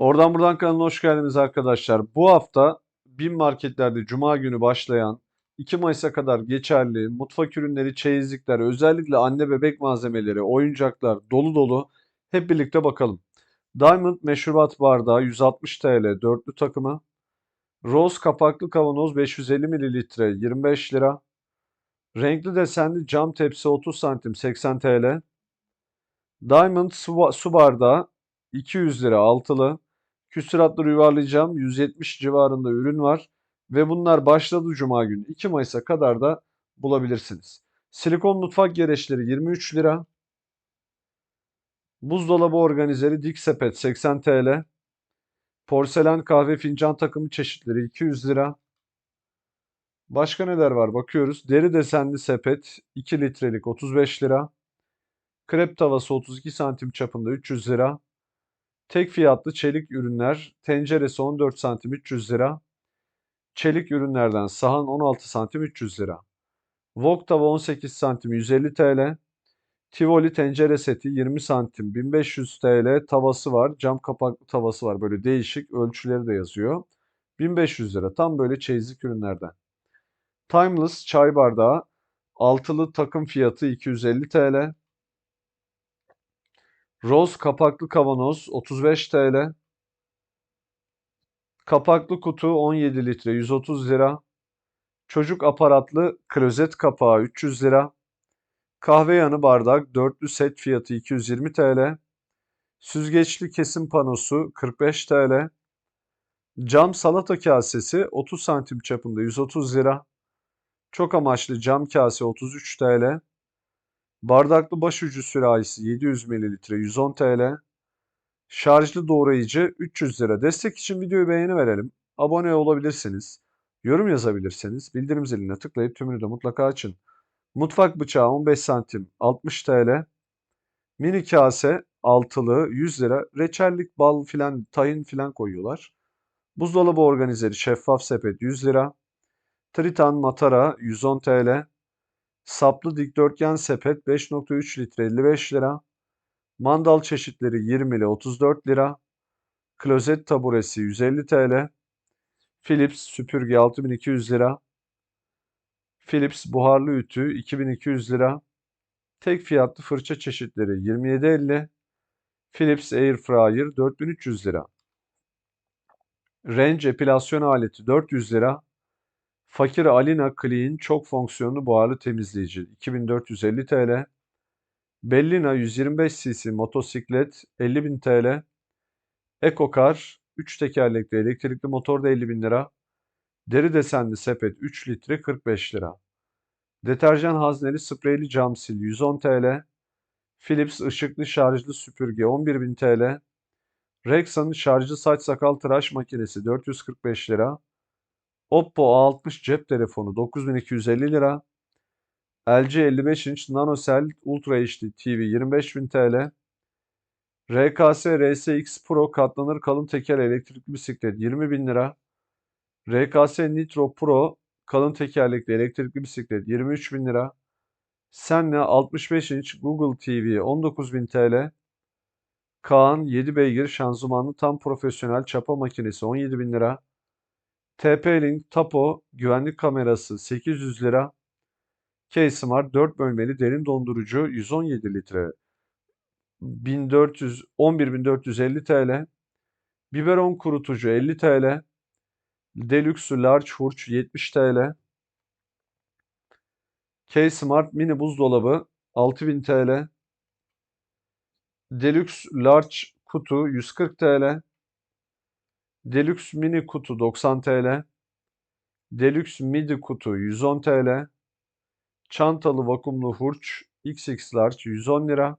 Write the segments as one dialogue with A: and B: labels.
A: Oradan buradan kanalına hoş geldiniz arkadaşlar. Bu hafta BİM marketlerde Cuma günü başlayan 2 Mayıs'a kadar geçerli mutfak ürünleri, çeyizlikler, özellikle anne bebek malzemeleri, oyuncaklar dolu dolu hep birlikte bakalım. Diamond meşrubat bardağı 160 TL dörtlü takımı. Rose kapaklı kavanoz 550 mililitre 25 lira. Renkli desenli cam tepsi 30 santim 80 TL. Diamond su, su bardağı 200 lira altılı. Küsuratları yuvarlayacağım. 170 civarında ürün var. Ve bunlar başladı Cuma günü. 2 Mayıs'a kadar da bulabilirsiniz. Silikon mutfak gereçleri 23 lira. Buzdolabı organizeri dik sepet 80 TL. Porselen kahve fincan takımı çeşitleri 200 lira. Başka neler var bakıyoruz. Deri desenli sepet 2 litrelik 35 lira. Krep tavası 32 santim çapında 300 lira. Tek fiyatlı çelik ürünler tenceresi 14 santim 300 lira. Çelik ürünlerden sahan 16 santim 300 lira. Wok tava 18 santim 150 TL. Tivoli tencere seti 20 santim 1500 TL tavası var. Cam kapaklı tavası var. Böyle değişik ölçüleri de yazıyor. 1500 lira. Tam böyle çeyizlik ürünlerden. Timeless çay bardağı altılı takım fiyatı 250 TL. Rose kapaklı kavanoz 35 TL. Kapaklı kutu 17 litre 130 lira. Çocuk aparatlı klozet kapağı 300 lira. Kahve yanı bardak dörtlü set fiyatı 220 TL. Süzgeçli kesim panosu 45 TL. Cam salata kasesi 30 santim çapında 130 lira. Çok amaçlı cam kase 33 TL. Bardaklı başucu sürahisi 700 ml 110 TL. Şarjlı doğrayıcı 300 lira. Destek için videoyu beğeni verelim. Abone olabilirsiniz. Yorum yazabilirsiniz. Bildirim ziline tıklayıp tümünü de mutlaka açın. Mutfak bıçağı 15 santim 60 TL. Mini kase altılı 100 lira. Reçellik bal filan tahin filan koyuyorlar. Buzdolabı organizeri şeffaf sepet 100 lira. Tritan matara 110 TL. Saplı dikdörtgen sepet 5.3 litre 55 lira. Mandal çeşitleri 20 ile 34 lira. Klozet taburesi 150 TL. Philips süpürge 6200 lira. Philips buharlı ütü 2200 lira. Tek fiyatlı fırça çeşitleri 27.50. Philips Air Fryer 4300 lira. Range epilasyon aleti 400 lira. Fakir Alina Clean çok fonksiyonlu buharlı temizleyici 2450 TL. Bellina 125 cc motosiklet 50.000 TL. EcoCar 3 tekerlekli elektrikli motor da 50.000 lira. Deri desenli sepet 3 litre 45 lira. Deterjan hazneli spreyli cam sil 110 TL. Philips ışıklı şarjlı süpürge 11.000 TL. Rexa'nın şarjlı saç sakal tıraş makinesi 445 lira. Oppo A60 cep telefonu 9250 lira. LG 55 inç NanoCell Ultra HD TV 25.000 TL. RKS RSX Pro katlanır kalın teker elektrikli bisiklet 20.000 lira. RKS Nitro Pro kalın tekerlekli elektrikli bisiklet 23.000 lira. Senle 65 inç Google TV 19.000 TL. Kaan 7 beygir şanzımanlı tam profesyonel çapa makinesi 17.000 lira. TP-Link Tapo güvenlik kamerası 800 lira. K-Smart 4 bölmeli derin dondurucu 117 litre 1400 11450 TL. Biberon kurutucu 50 TL. Deluxe Large Hurç 70 TL. K-Smart mini buzdolabı 6000 TL. Deluxe Large kutu 140 TL. Deluxe mini kutu 90 TL. Deluxe midi kutu 110 TL. Çantalı vakumlu hurç XX large 110 lira.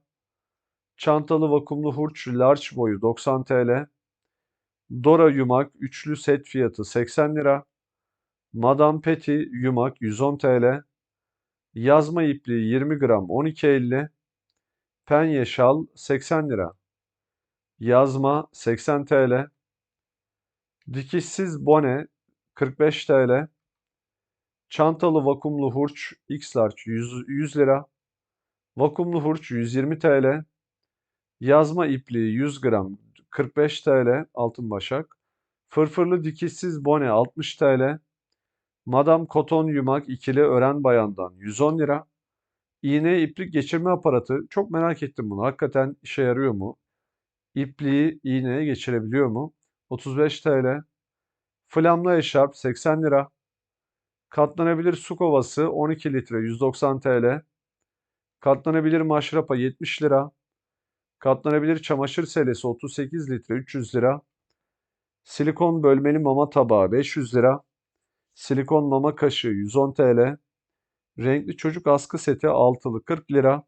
A: Çantalı vakumlu hurç large boyu 90 TL. Dora yumak üçlü set fiyatı 80 lira. Madame Petit yumak 110 TL. Yazma ipliği 20 gram 12.50. Penye şal 80 lira. Yazma 80 TL. Dikişsiz bone 45 TL. Çantalı vakumlu hurç X large 100, 100 lira. Vakumlu hurç 120 TL. Yazma ipliği 100 gram 45 TL altın başak. Fırfırlı dikişsiz bone 60 TL. Madam koton yumak ikili ören bayandan 110 lira. İğne iplik geçirme aparatı. Çok merak ettim bunu. Hakikaten işe yarıyor mu? İpliği iğneye geçirebiliyor mu? 35 TL. Flamlı eşarp 80 lira. Katlanabilir su kovası 12 litre 190 TL. Katlanabilir maşrapa 70 lira. Katlanabilir çamaşır selesi 38 litre 300 lira. Silikon bölmeli mama tabağı 500 lira. Silikon mama kaşığı 110 TL. Renkli çocuk askı seti altılı 40 lira.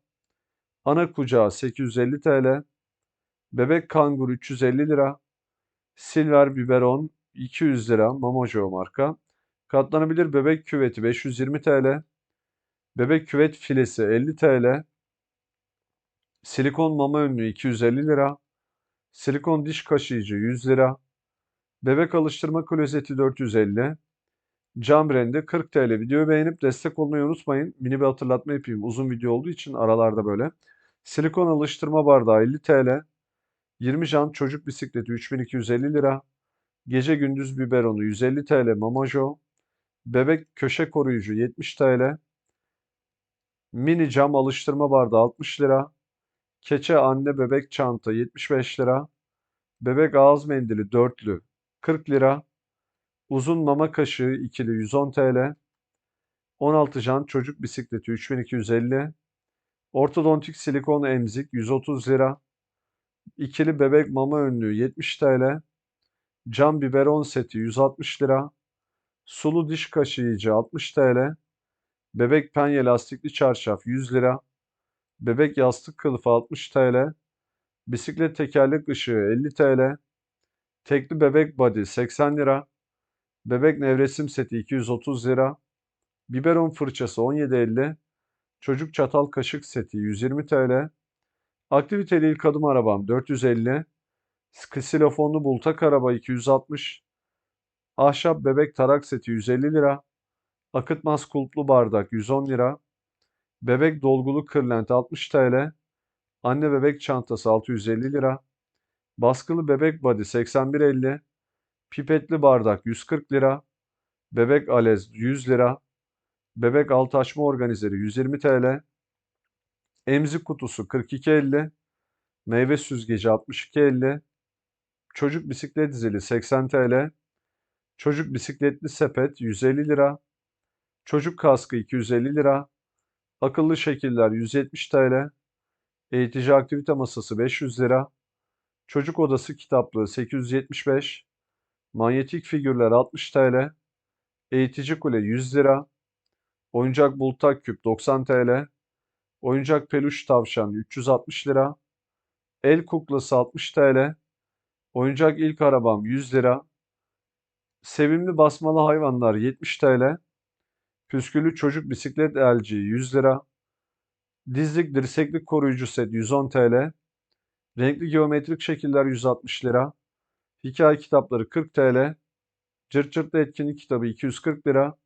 A: Ana kucağı 850 TL. Bebek kanguru 350 lira. Silver biberon 200 lira Mamojo marka. Katlanabilir bebek küveti 520 TL. Bebek küvet filesi 50 TL. Silikon mama önlüğü 250 lira. Silikon diş kaşıyıcı 100 lira. Bebek alıştırma klozeti 450. Cam rende 40 TL. Videoyu beğenip destek olmayı unutmayın. Mini bir hatırlatma yapayım. Uzun video olduğu için aralarda böyle. Silikon alıştırma bardağı 50 TL. 20 jant çocuk bisikleti 3250 lira. Gece gündüz biberonu 150 TL Mamajo. Bebek köşe koruyucu 70 TL. Mini cam alıştırma bardağı 60 lira. Keçe anne bebek çanta 75 lira. Bebek ağız mendili dörtlü 40 lira. Uzun mama kaşığı ikili 110 TL. 16 jant çocuk bisikleti 3250. Ortodontik silikon emzik 130 lira. İkili bebek mama önlüğü 70 TL. Cam biberon seti 160 lira. Sulu diş kaşıyıcı 60 TL. Bebek penye lastikli çarşaf 100 lira. Bebek yastık kılıfı 60 TL. Bisiklet tekerlek ışığı 50 TL. Tekli bebek body 80 lira. Bebek nevresim seti 230 lira. Biberon fırçası 17.50. Çocuk çatal kaşık seti 120 TL. Aktiviteli ilk adım arabam 450. Ksilofonlu bultak araba 260. Ahşap bebek tarak seti 150 lira. Akıtmaz kulplu bardak 110 lira. Bebek dolgulu kırlent 60 TL. Anne bebek çantası 650 lira. Baskılı bebek body 81.50. Pipetli bardak 140 lira. Bebek alez 100 lira. Bebek alt açma organizeri 120 TL. Emzik kutusu 42.50. Meyve süzgeci 62.50. Çocuk bisiklet zili 80 TL. Çocuk bisikletli sepet 150 lira. Çocuk kaskı 250 lira. Akıllı şekiller 170 TL. Eğitici aktivite masası 500 lira. Çocuk odası kitaplığı 875. Manyetik figürler 60 TL. Eğitici kule 100 lira. Oyuncak bultak küp 90 TL. Oyuncak peluş tavşan 360 lira. El kuklası 60 TL. Oyuncak ilk arabam 100 lira. Sevimli basmalı hayvanlar 70 TL. Püsküllü çocuk bisiklet elci 100 lira. Dizlik dirseklik koruyucu set 110 TL. Renkli geometrik şekiller 160 lira. Hikaye kitapları 40 TL. Cırt cırtlı etkinlik kitabı 240 lira.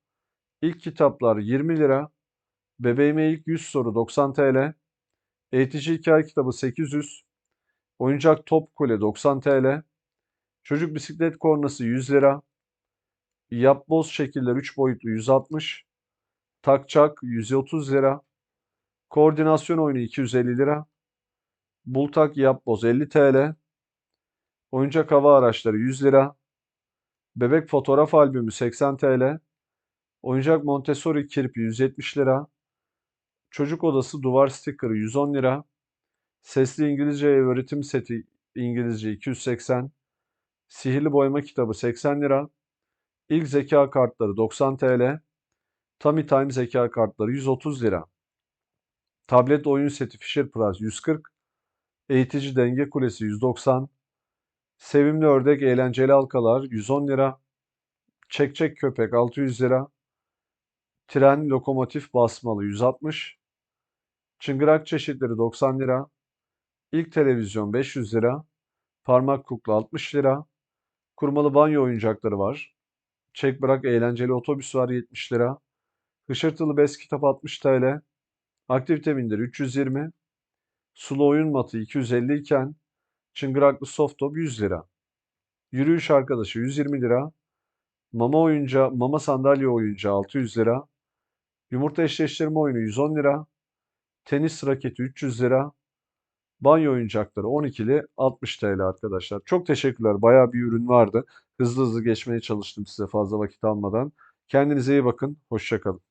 A: İlk kitaplar 20 lira. Bebeğime ilk 100 soru 90 TL. Eğitici hikaye kitabı 800. Oyuncak top kule 90 TL. Çocuk bisiklet kornası 100 lira. Yapboz şekiller 3 boyutlu 160. Takçak 130 lira. Koordinasyon oyunu 250 lira. Bultak yapboz 50 TL. Oyuncak hava araçları 100 lira. Bebek fotoğraf albümü 80 TL. Oyuncak Montessori kirpi 170 lira. Çocuk odası duvar stikeri 110 lira. Sesli İngilizce öğretim seti İngilizce 280. Sihirli boyama kitabı 80 lira. İlk zeka kartları 90 TL. Tummy Time zeka kartları 130 lira. Tablet oyun seti Fisher Price 140. Eğitici denge kulesi 190. Sevimli ördek eğlenceli halkalar 110 lira. Çekçek köpek 600 lira. Tren lokomotif basmalı 160. Çıngırak çeşitleri 90 lira. İlk televizyon 500 lira. Parmak kukla 60 lira. Kurmalı banyo oyuncakları var. Çek bırak eğlenceli otobüs var 70 lira. Hışırtılı bez kitap 60 TL. Aktivite minderi 320. Sulu oyun matı 250 iken Çıngıraklı soft top 100 lira. Yürüyüş arkadaşı 120 lira. Mama oyuncağı, mama sandalye oyuncağı 600 lira. Yumurta eşleştirme oyunu 110 lira. Tenis raketi 300 lira. Banyo oyuncakları 12'li 60 TL arkadaşlar. Çok teşekkürler. Bayağı bir ürün vardı. Hızlı hızlı geçmeye çalıştım size fazla vakit almadan. Kendinize iyi bakın. Hoşça kalın.